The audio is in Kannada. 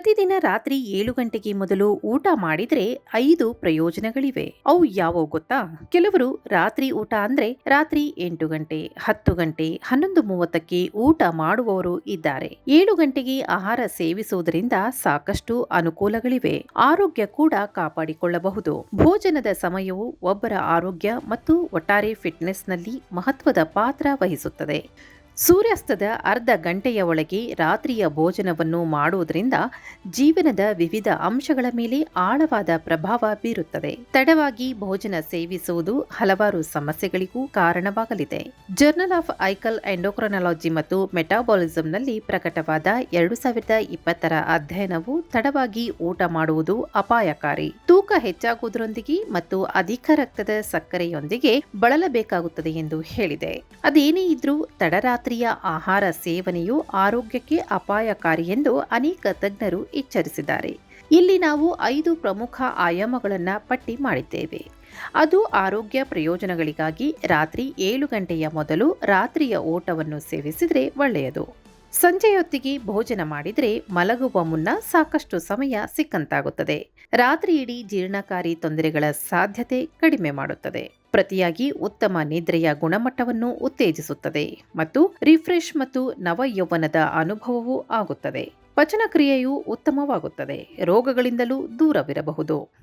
ಪ್ರತಿದಿನ ರಾತ್ರಿ ಏಳು ಗಂಟೆಗೆ ಮೊದಲು ಊಟ ಮಾಡಿದ್ರೆ ಐದು ಪ್ರಯೋಜನಗಳಿವೆ. ಅವು ಯಾವೋ ಗೊತ್ತಾ? ಕೆಲವರು ರಾತ್ರಿ ಊಟ ಅಂದ್ರೆ ರಾತ್ರಿ ಎಂಟು ಗಂಟೆ, ಹತ್ತು ಗಂಟೆ, ಹನ್ನೊಂದು ಮೂವತ್ತಕ್ಕೆ ಊಟ ಮಾಡುವವರು ಇದ್ದಾರೆ. ಏಳು ಗಂಟೆಗೆ ಆಹಾರ ಸೇವಿಸುವುದರಿಂದ ಸಾಕಷ್ಟು ಅನುಕೂಲಗಳಿವೆ. ಆರೋಗ್ಯ ಕೂಡ ಕಾಪಾಡಿಕೊಳ್ಳಬಹುದು. ಭೋಜನದ ಸಮಯವು ಒಬ್ಬರ ಆರೋಗ್ಯ ಮತ್ತು ಒಟ್ಟಾರೆ ಫಿಟ್ನೆಸ್ನಲ್ಲಿ ಮಹತ್ವದ ಪಾತ್ರ ವಹಿಸುತ್ತದೆ. ಸೂರ್ಯಾಸ್ತದ ಅರ್ಧ ಗಂಟೆಯ ಒಳಗೆ ರಾತ್ರಿಯ ಭೋಜನವನ್ನು ಮಾಡುವುದರಿಂದ ಜೀವನದ ವಿವಿಧ ಅಂಶಗಳ ಮೇಲೆ ಆಳವಾದ ಪ್ರಭಾವ ಬೀರುತ್ತದೆ. ತಡವಾಗಿ ಭೋಜನ ಸೇವಿಸುವುದು ಹಲವಾರು ಸಮಸ್ಯೆಗಳಿಗೂ ಕಾರಣವಾಗಲಿದೆ. ಜರ್ನಲ್ ಆಫ್ ಐಕಲ್ ಎಂಡೋಕ್ರೊನಾಲಜಿ ಮತ್ತು ಮೆಟಾಬಾಲಿಸಂನಲ್ಲಿ ಪ್ರಕಟವಾದ ಎರಡು ಸಾವಿರದ ಇಪ್ಪತ್ತರ ಅಧ್ಯಯನವು ತಡವಾಗಿ ಊಟ ಮಾಡುವುದು ಅಪಾಯಕಾರಿ. ತೂಕ ಹೆಚ್ಚಾಗುವುದರೊಂದಿಗೆ ಮತ್ತು ಅಧಿಕ ರಕ್ತದ ಸಕ್ಕರೆಯೊಂದಿಗೆ ಬಳಲಬೇಕಾಗುತ್ತದೆ ಎಂದು ಹೇಳಿದೆ. ಅದೇನೇ ಇದ್ರೂ ತಡರಾತ್ರಿಯ ಆಹಾರ ಸೇವನೆಯು ಆರೋಗ್ಯಕ್ಕೆ ಅಪಾಯಕಾರಿ ಎಂದು ಅನೇಕ ತಜ್ಞರು ಎಚ್ಚರಿಸಿದ್ದಾರೆ. ಇಲ್ಲಿ ನಾವು ಐದು ಪ್ರಮುಖ ಆಯಾಮಗಳನ್ನು ಪಟ್ಟಿ ಮಾಡಿದ್ದೇವೆ. ಅದು ಆರೋಗ್ಯ ಪ್ರಯೋಜನಗಳಿಗಾಗಿ ರಾತ್ರಿ ಏಳು ಗಂಟೆಯ ಮೊದಲು ರಾತ್ರಿಯ ಓಟವನ್ನು ಸೇವಿಸಿದರೆ ಒಳ್ಳೆಯದು. ಸಂಜೆಯೊತ್ತಿಗೆ ಭೋಜನ ಮಾಡಿದರೆ ಮಲಗುವ ಮುನ್ನ ಸಾಕಷ್ಟು ಸಮಯ ಸಿಕ್ಕಂತಾಗುತ್ತದೆ. ರಾತ್ರಿಯಿಡೀ ಜೀರ್ಣಕಾರಿ ತೊಂದರೆಗಳ ಸಾಧ್ಯತೆ ಕಡಿಮೆ ಮಾಡುತ್ತದೆ. ಪ್ರತಿಯಾಗಿ ಉತ್ತಮ ನಿದ್ರೆಯ ಗುಣಮಟ್ಟವನ್ನು ಉತ್ತೇಜಿಸುತ್ತದೆ ಮತ್ತು ರಿಫ್ರೆಶ್ ಮತ್ತು ನವಯೌವನದ ಅನುಭವವೂ ಆಗುತ್ತದೆ. ಪಚನ ಕ್ರಿಯೆಯು ಉತ್ತಮವಾಗುತ್ತದೆ. ರೋಗಗಳಿಂದಲೂ ದೂರವಿರಬಹುದು.